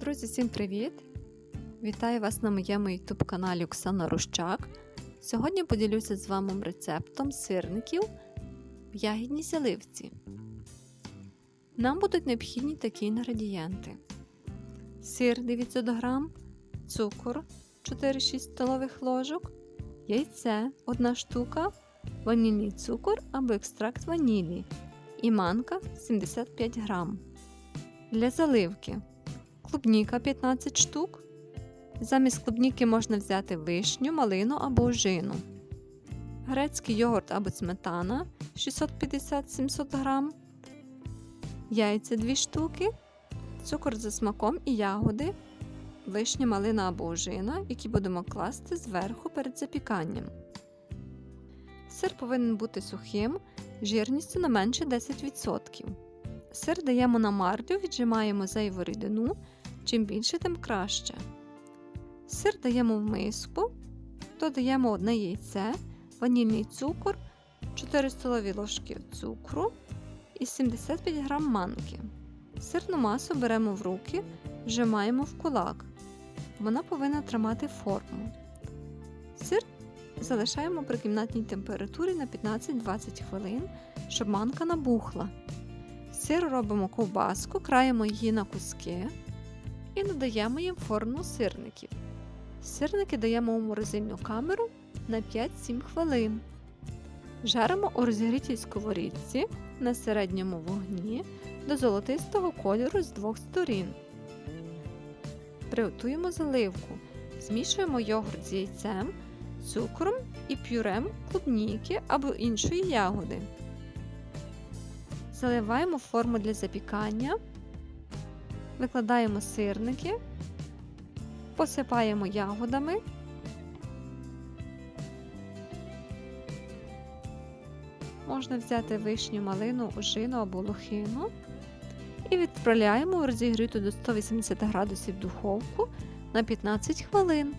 Друзі, всім привіт! Вітаю вас на моєму YouTube каналі Оксана Рущак. Сьогодні поділюся з вами рецептом сирників в ягідній заливці. Нам будуть необхідні такі інгредієнти: сир 900 г, цукор 4-6 столових ложок, яйце 1 штука, ванільний цукор або екстракт ванілі і манка 75 г. Для заливки клубніка 15 штук. Замість клубніки можна взяти вишню, малину або ожину. Грецький йогурт або сметана 650-700 г. Яйця 2 штуки, цукор за смаком і ягоди, вишня, малина або ожина, які будемо класти зверху перед запіканням. Сир повинен бути сухим, жирністю не менше 10%. Сир даємо на марлю, віджимаємо зайву рідину. Чим більше, тим краще. Сир даємо в миску, додаємо одне яйце, ванільний цукор, 4 столові ложки цукру і 75 г манки. Сирну масу беремо в руки, вжимаємо в кулак. Вона повинна тримати форму. Сир залишаємо при кімнатній температурі на 15-20 хвилин, щоб манка набухла. Сир робимо ковбаску, краємо її на куски і додаємо їм форму сирників. Сирники даємо у морозильну камеру на 5-7 хвилин. Жаримо у розігрітій сковорідці на середньому вогні до золотистого кольору з двох сторін. Приготуємо заливку. Змішуємо йогурт з яйцем, цукром і пюрем клубніки або іншої ягоди. Заливаємо форму для запікання, викладаємо сирники, посипаємо ягодами. Можна взяти вишню, малину, ожину або лохину і відправляємо розігріту до 180 градусів духовку на 15 хвилин.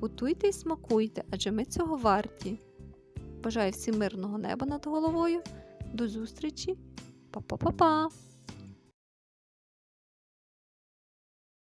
Готуйте і смакуйте, адже ми цього варті. Бажаю всім мирного неба над головою. До зустрічі! Па-па-па-па!